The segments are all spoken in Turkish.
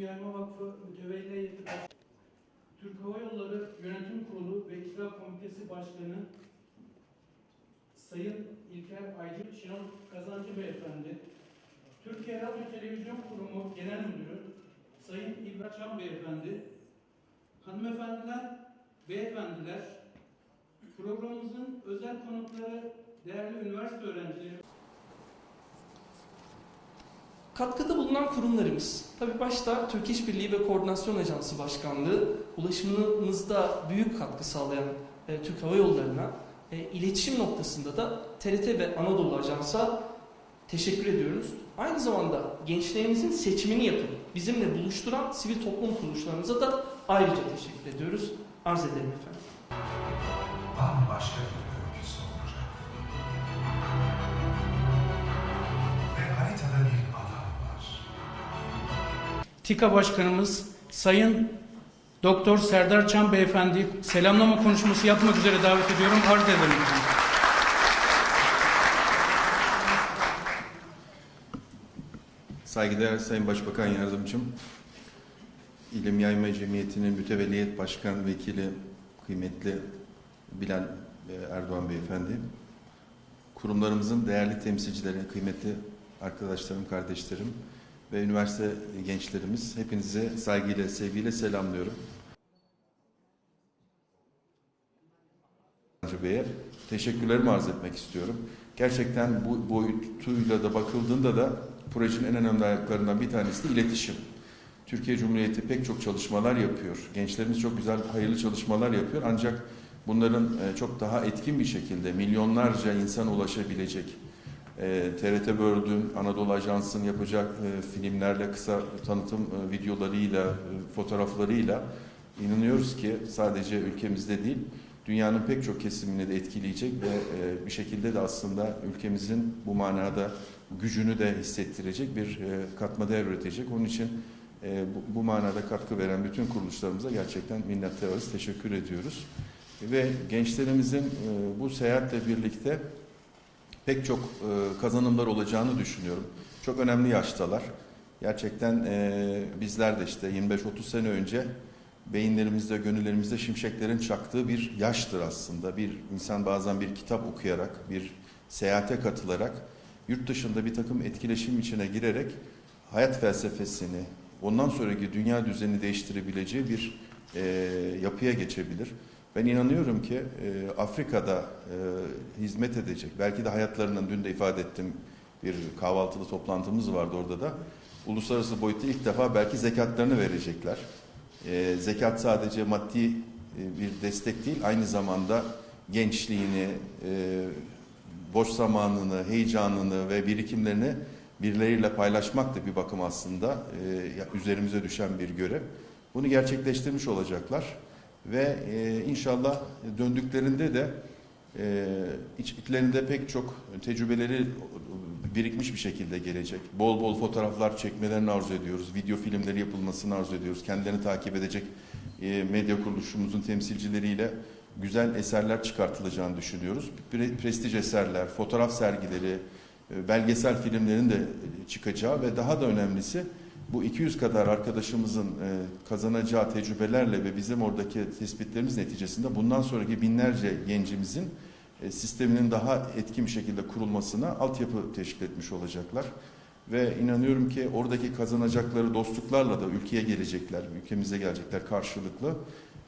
Yayma Vakfı mütevelli heyeti Türk Hava Yolları Yönetim Kurulu ve İkra Komitesi Başkanı Sayın İlker Aycı Şenol Kazancı Beyefendi, Türkiye Radyo Televizyon Kurumu Genel Müdürü Sayın İbrahim Çam Beyefendi, hanımefendiler, beyefendiler, programımızın özel konukları değerli üniversite öğrencileri Katkıda bulunan kurumlarımız, tabii başta Türk İşbirliği ve Koordinasyon Ajansı Başkanlığı, ulaşımımızda büyük katkı sağlayan e, Türk Hava Yolları'na, e, iletişim noktasında da TRT ve Anadolu Ajans'a teşekkür ediyoruz. Aynı zamanda gençlerimizin seçimini yapıp bizimle buluşturan sivil toplum kuruluşlarımıza da ayrıca teşekkür ediyoruz. Arz ederim efendim. bambaşka bir TİKA Başkanımız Sayın Doktor Serdar Çam Beyefendi selamlama konuşması yapmak üzere davet ediyorum. Arz ederim. Saygıdeğer Sayın Başbakan Yardımcım, İlim Yayma Cemiyeti'nin mütevelliyet başkan vekili kıymetli Bilal e, Erdoğan Beyefendi, kurumlarımızın değerli temsilcileri, kıymetli arkadaşlarım, kardeşlerim ve üniversite gençlerimiz hepinize saygıyla, sevgiyle selamlıyorum. Bey'e teşekkürlerimi arz etmek istiyorum. Gerçekten bu boyutuyla da bakıldığında da projenin en önemli ayaklarından bir tanesi de iletişim. Türkiye Cumhuriyeti pek çok çalışmalar yapıyor. Gençlerimiz çok güzel, hayırlı çalışmalar yapıyor. Ancak bunların e, çok daha etkin bir şekilde milyonlarca insan ulaşabilecek e, TRT World'ün, Anadolu Ajansı'nın yapacak e, filmlerle, kısa tanıtım e, videolarıyla, e, fotoğraflarıyla inanıyoruz ki sadece ülkemizde değil, dünyanın pek çok kesimini de etkileyecek ve e, bir şekilde de aslında ülkemizin bu manada gücünü de hissettirecek bir e, katma değer üretecek. Onun için e, bu, bu manada katkı veren bütün kuruluşlarımıza gerçekten minnettarız, teşekkür ediyoruz. Ve gençlerimizin e, bu seyahatle birlikte pek çok e, kazanımlar olacağını düşünüyorum. Çok önemli yaştalar. Gerçekten e, bizler de işte 25-30 sene önce beyinlerimizde, gönüllerimizde şimşeklerin çaktığı bir yaştır aslında. Bir insan bazen bir kitap okuyarak, bir seyahate katılarak, yurt dışında bir takım etkileşim içine girerek hayat felsefesini, ondan sonraki dünya düzenini değiştirebileceği bir e, yapıya geçebilir. Ben inanıyorum ki e, Afrika'da e, hizmet edecek, belki de hayatlarının dün de ifade ettim bir kahvaltılı toplantımız vardı orada da. Uluslararası boyutta ilk defa belki zekatlarını verecekler. E, zekat sadece maddi e, bir destek değil, aynı zamanda gençliğini, e, boş zamanını, heyecanını ve birikimlerini birileriyle paylaşmak da bir bakım aslında e, üzerimize düşen bir görev. Bunu gerçekleştirmiş olacaklar ve e, inşallah döndüklerinde de e, içlerinde pek çok tecrübeleri birikmiş bir şekilde gelecek. Bol bol fotoğraflar çekmelerini arzu ediyoruz. Video filmleri yapılmasını arzu ediyoruz. Kendilerini takip edecek e, medya kuruluşumuzun temsilcileriyle güzel eserler çıkartılacağını düşünüyoruz. Pre- Prestij eserler, fotoğraf sergileri, e, belgesel filmlerin de çıkacağı ve daha da önemlisi bu 200 kadar arkadaşımızın e, kazanacağı tecrübelerle ve bizim oradaki tespitlerimiz neticesinde bundan sonraki binlerce gencimizin e, sisteminin daha etkin bir şekilde kurulmasına altyapı teşkil etmiş olacaklar. Ve inanıyorum ki oradaki kazanacakları dostluklarla da ülkeye gelecekler, ülkemize gelecekler karşılıklı.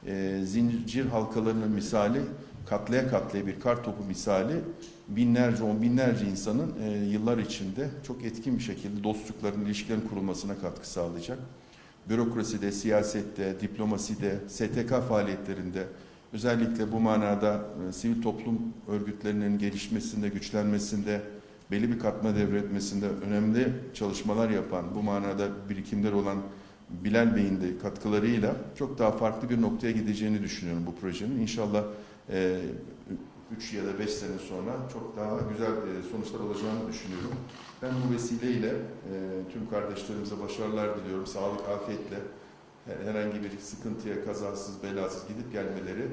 E, zincir halkalarının misali katlaya katlaya bir kar topu misali binlerce, on binlerce insanın e, yıllar içinde çok etkin bir şekilde dostlukların, ilişkilerin kurulmasına katkı sağlayacak. Bürokraside, siyasette, diplomaside, STK faaliyetlerinde özellikle bu manada e, sivil toplum örgütlerinin gelişmesinde, güçlenmesinde, belli bir katma devretmesinde önemli çalışmalar yapan, bu manada birikimler olan Bilal Bey'in de katkılarıyla çok daha farklı bir noktaya gideceğini düşünüyorum bu projenin. İnşallah 3 ya da 5 sene sonra çok daha güzel e, sonuçlar olacağını düşünüyorum. Ben bu vesileyle e, tüm kardeşlerimize başarılar diliyorum. Sağlık, afiyetle her- herhangi bir sıkıntıya kazasız, belasız gidip gelmeleri,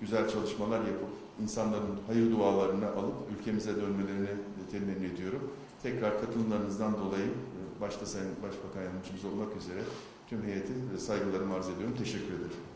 güzel çalışmalar yapıp insanların hayır dualarını alıp ülkemize dönmelerini temenni ediyorum. Tekrar katılımlarınızdan dolayı e, başta Sayın Başbakan Yardımcımız olmak üzere tüm heyeti saygılarımı arz ediyorum. Teşekkür ederim.